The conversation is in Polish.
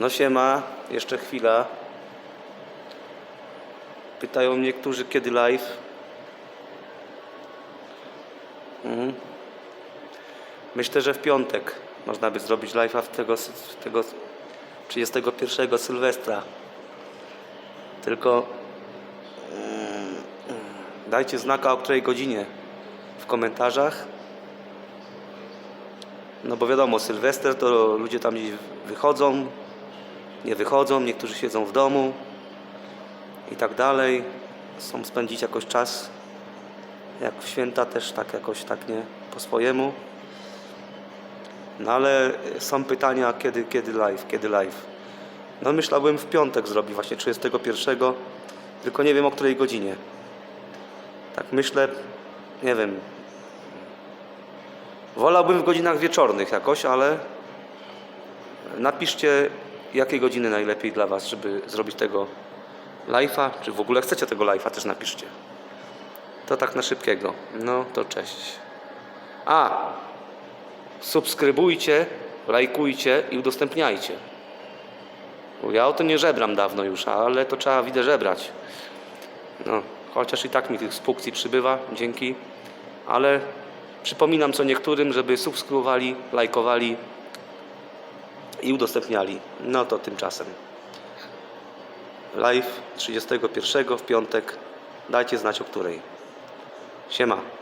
No siema, jeszcze chwila. Pytają mnie, którzy kiedy live. Mhm. Myślę, że w piątek można by zrobić live'a w tego, w tego 31 Sylwestra. Tylko mm, dajcie znaka o której godzinie w komentarzach. No bo wiadomo, Sylwester to ludzie tam gdzieś wychodzą, nie wychodzą, niektórzy siedzą w domu i tak dalej. Chcą spędzić jakoś czas, jak w święta też tak jakoś tak nie po swojemu. No ale są pytania, kiedy, kiedy live, kiedy live. No myślałbym w piątek zrobić właśnie 31, tylko nie wiem o której godzinie. Tak myślę, nie wiem. Wolałbym w godzinach wieczornych jakoś, ale napiszcie jakie godziny najlepiej dla Was, żeby zrobić tego live'a, czy w ogóle chcecie tego live'a, też napiszcie. To tak na szybkiego. No to cześć. A, subskrybujcie, lajkujcie i udostępniajcie. Ja o tym nie żebram dawno już, ale to trzeba widzę żebrać. No, chociaż i tak mi tych spukcji przybywa, dzięki. Ale przypominam co niektórym, żeby subskrybowali, lajkowali i udostępniali. No to tymczasem. Live 31 w piątek. Dajcie znać o której. Siema.